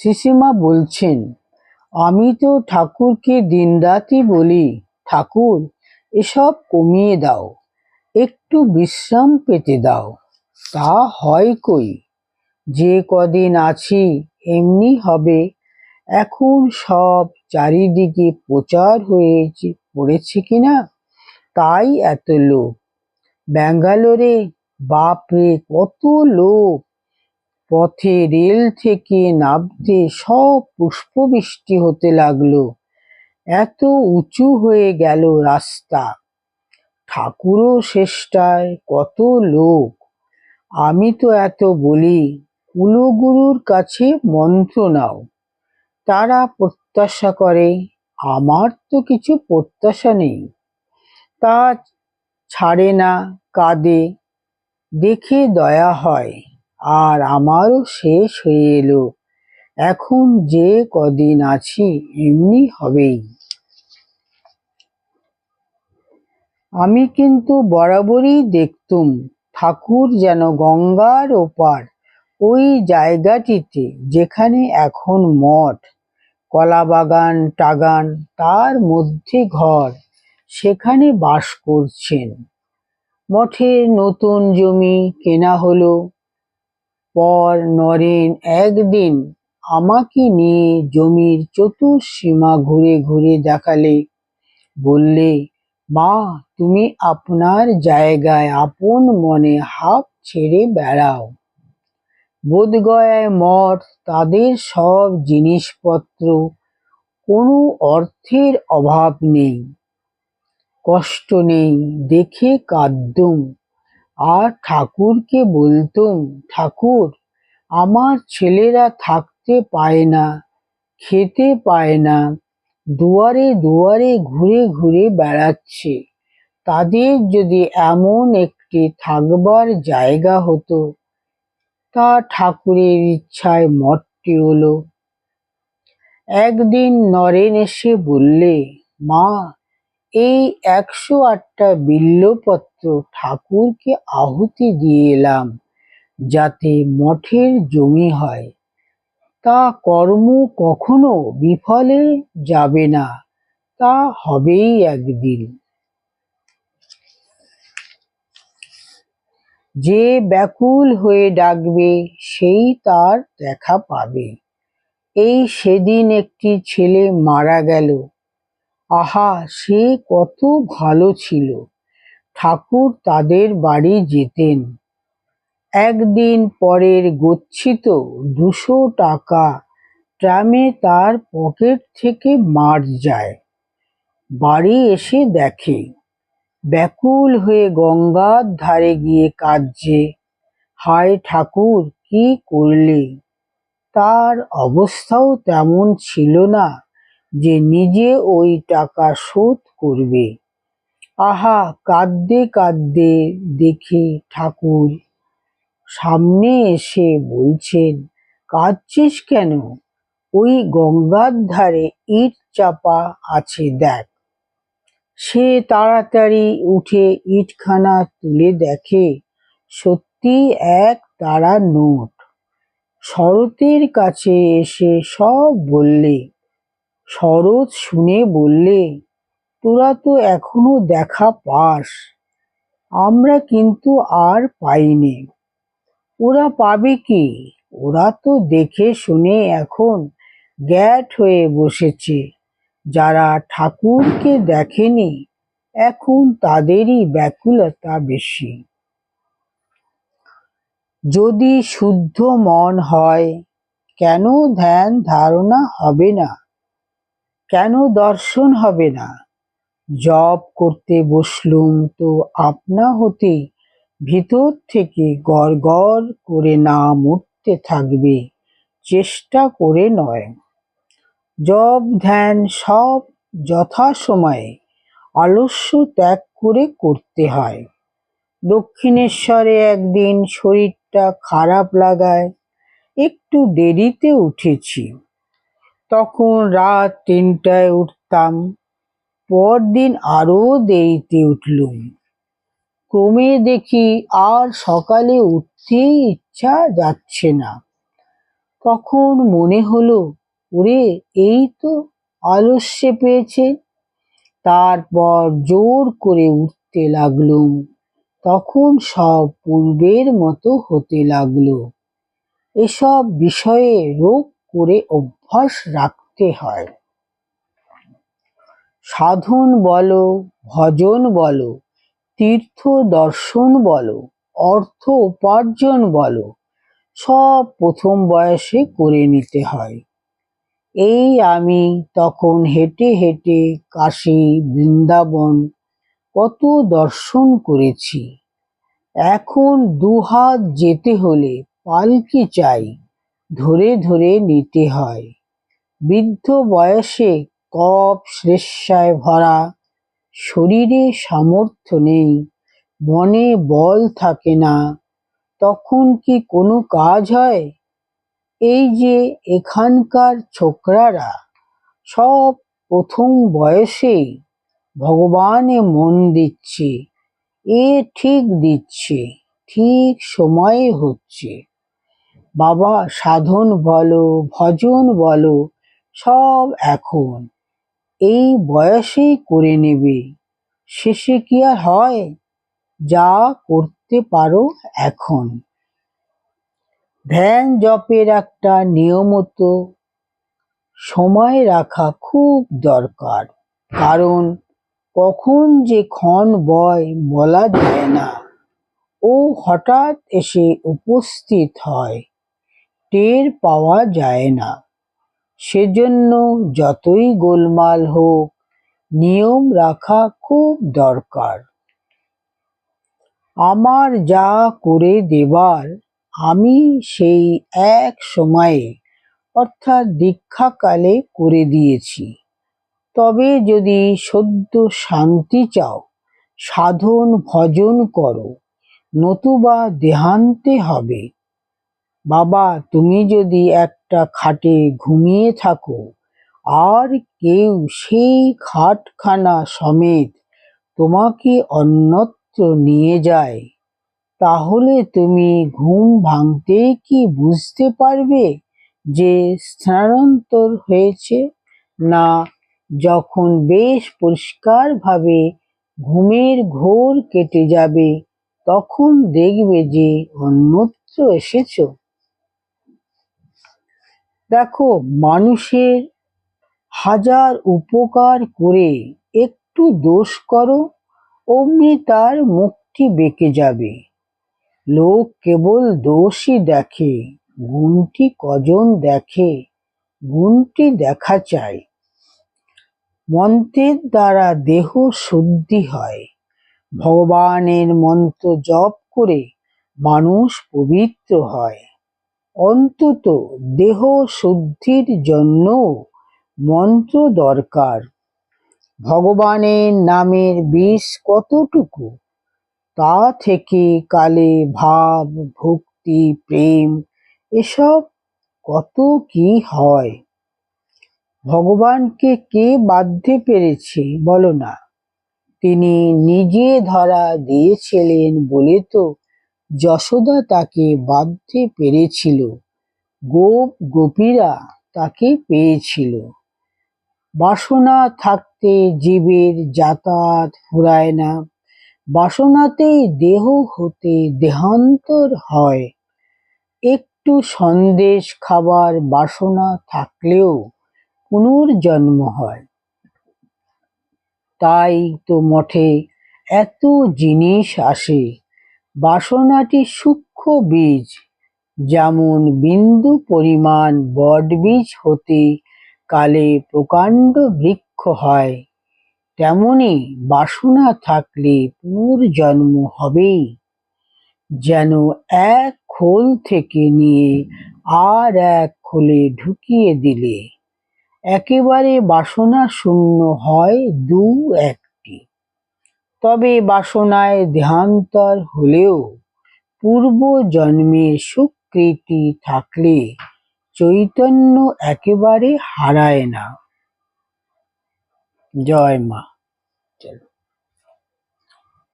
শিশিমা বলছেন, আমি তো ঠাকুরকে দিনরাতই বলি, ঠাকুর, এসব কমিয়ে দাও, একটু বিশ্রাম পেতে দাও, তা হয় কই? যে কদিন আছি, এমনি হবে, এখন সব চারিদিকে প্রচার হয়েছে, পড়েছে কিনা? তাই এত লোক, ব্যাঙ্গালোরে, বাপরে, কত লোক পথে রেল থেকে নামতে সব পুষ্পবৃষ্টি হতে লাগল। এত উঁচু হয়ে গেল রাস্তা। ঠাকুরও শেষটায় কত লোক। আমি তো এত বলি, কুলগুরুর কাছে মন্ত্র নাও। তারা প্রত্যাশা করে, আমার তো কিছু প্রত্যাশা নেই। তা ছাড়ে না, কাঁদে, দেখে দয়া হয়। আর আমারও শেষ হয়ে এলো। এখন যে কদিন আছি, এমনি হবেই। আমি কিন্তু বরাবরই দেখতুম ঠাকুর যেন গঙ্গার ওপার ওই জায়গাটিতে যেখানে এখন মঠ, কলাবাগান, টাগান, তার মধ্যে ঘর, সেখানে বাস করছেন। মঠের নতুন জমি কেনা হলো পর নরেন একদিন আমাকে নিয়ে জমির চতুর্সীমা ঘুরে ঘুরে দেখালে। বললে, মা, তুমি আপনার জায়গায় আপন মনে হাঁপ ছেড়ে বেড়াও। বোধগয়ায় মঠ তাদের সব জিনিসপত্র, কোনো অর্থের অভাব নেই। কষ্ট নেই, দেখে কাঁদতুম আর ঠাকুরকে বলতুম, ঠাকুর, আমার ছেলেরা থাকতে পায় না, খেতে পায় না, দুয়ারে দুয়ারে ঘুরে ঘুরে বেড়াচ্ছে। তাদের যদি এমন একটি থাকবার জায়গা হতো, তা ঠাকুরের ইচ্ছায় মঠটি হলো। একদিন নরেন এসে বললে, মা এই একশো আটটা বিল্লপত্র ঠাকুরকে আহুতি দিয়ে এলাম যাতে মঠের জমি হয়। তা কর্ম কখনো বিফলে যাবে না, তা হবেই একদিন। যে ব্যাকুল হয়ে ডাকবে, সেই তার দেখা পাবে। এই সেদিন একটি ছেলে মারা গেল। আহা, সে কত ভালো ছিল। ঠাকুর তাদের বাড়ি যেতেন। একদিন পরের গচ্ছিত দুশো টাকা ট্রামে তার পকেট থেকে মার যায়। বাড়ি এসে দেখে, ব্যাকুল হয়ে গঙ্গার ধারে গিয়ে কাঁদছে। হায় ঠাকুর, কি করলে? তার অবস্থাও তেমন ছিল না। যে নিজে ওই টাকা শোধ করবে। আহা, কাঁদতে কাঁদতে দেখে ঠাকুর সামনে এসে বলছেন, কাঁদছিস কেন? ওই গঙ্গার ধারে ইট চাপা আছে দেখ। সে তাড়াতাড়ি উঠে ইটখানা তুলে দেখে, সত্যি এক তারা নোট। শরতের কাছে এসে সব বললে শরৎ শুনে বললে, তোরা তো এখনও দেখা পাস। আমরা কিন্তু আর পাইনি। ওরা পাবে কি? ওরা তো দেখে শুনে এখন গ্যাট হয়ে বসেছে। যারা ঠাকুরকে দেখেনি, এখন তাদেরই ব্যাকুলতা বেশি। যদি শুদ্ধ মন হয়, কেন ধ্যান ধারণা হবে না? কেন দর্শন হবে না? জপ করতে বসলুম তো আপনা হতে, ভিতর থেকে গড় গড় করে নাম উঠতে থাকবে, চেষ্টা করে নয়। জব ধ্যান সব যথাসময়ে আলস্য ত্যাগ করে করতে হয়। দক্ষিণেশ্বরে একদিন শরীরটা খারাপ লাগায়, একটু দেরিতে উঠেছি। তখন রাত তিনটায় উঠতাম। পরদিন আরও দেরিতে উঠলুম। ক্রমে দেখি আর সকালে উঠতেই ইচ্ছা যাচ্ছে না। তখন মনে হলো, ওরে, এই তো আলস্যে পেয়েছে। তারপর জোর করে উঠতে লাগলুম। তখন সব পূর্বের মতো হতে লাগল। এসব বিষয়ে রোগ অভ্যাস রাখতে হয়। সাধন বলো, ভজন বলো, তীর্থ দর্শন বলো, অর্থ উপার্জন বলো, সব প্রথম বয়সে করে নিতে হয়। এই আমি তখন হেঁটে হেঁটে কাশী, বৃন্দাবন কত দর্শন করেছি। এখন দুহাত যেতে হলে পালকি চাই। ধরে ধরে নিতে হয়। বৃদ্ধ বয়সে কপ শ্লেষায় ভরা, শরীরে সামর্থ্য নেই, মনে বল থাকে না, তখন কি কোনো কাজ হয়? এই যে এখানকার ছোকরারা সব প্রথম বয়সেই ভগবানে মন দিচ্ছে, এ ঠিক দিচ্ছে, ঠিক সময়ে হচ্ছে। বাবা সাধন বলো, ভজন বলো, সব এখন। এই বয়সেই করে নেবে। শেষে কি আর হয়? যা করতে পারো এখন। ধ্যান জপের একটা নিয়মত সময় রাখা খুব দরকার। কারণ কখন যে ক্ষণ বয় বলা যায় না। ও হঠাৎ এসে উপস্থিত হয়। টের পাওয়া যায় না। সেজন্য যতই গোলমাল হোক, নিয়ম রাখা খুব দরকার। আমার যা করে দেবার, আমি সেই এক সময়ে, অর্থাৎ দীক্ষাকালে করে দিয়েছি। তবে যদি সদ্য শান্তি চাও, সাধন ভজন করো, নতুবা দেহান্তে হবে। বাবা, তুমি যদি একটা খাটে ঘুমিয়ে থাকো, আর কেউ সেই খাটখানা সমেত তোমাকে অন্যত্র নিয়ে যায়, তাহলে তুমি ঘুম ভাঙতেই কি বুঝতে পারবে যে স্থানান্তর হয়েছে? না, যখন বেশ পরিষ্কারভাবে ঘুমের ঘোর কেটে যাবে, তখন দেখবে যে অন্যত্র এসেছ। দেখো মানুষের হাজার উপকার করে একটু দোষ করো, অমনি তার মুখটি বেঁকে যাবে। লোক কেবল দোষই দেখে, গুণটি কজন দেখে, গুণটি দেখা চাই। মন্ত্রের দ্বারা দেহ শুদ্ধি হয়। ভগবানের মন্ত্র জপ করে মানুষ পবিত্র হয়। অন্তত দেহ শুদ্ধির জন্য মন্ত্র দরকার। ভগবানের নামের বিষ কতটুকু? তা থেকে কালে ভাব, ভক্তি, প্রেম এসব কত কি হয়? ভগবানকে কে বাধ্যে পেরেছে বলো না। তিনি নিজে ধরা দিয়েছিলেন বলে তো যশোদা তাকে বাধ্যে পেরেছিল। গোপ গোপীরা তাকে পেয়েছিল। বাসনা থাকতে জীবের যাতায়াত ফুরায় না। বাসনাতেই দেহ হতে দেহান্তর হয়। একটু সন্দেশ খাবার বাসনা থাকলেও পুনর্জন্ম হয়। তাই তো মঠে এত জিনিস আসে। বাসনাটি সূক্ষ্ম বীজ, যেমন বিন্দু পরিমাণ বটবীজ হতে কালে প্রকাণ্ড বৃক্ষ হয়, তেমনি বাসনা থাকলে পুনর্জন্ম হবেই। যেন এক খোল থেকে নিয়ে আর এক খোলে ঢুকিয়ে দিলে, একেবারে বাসনা শূন্য হয় দু একটি তবে বাসনায় দেহান্তর হলেও পূর্ব জন্মের সুকৃতি থাকলে চৈতন্য একেবারে হারায় না। জয় মা।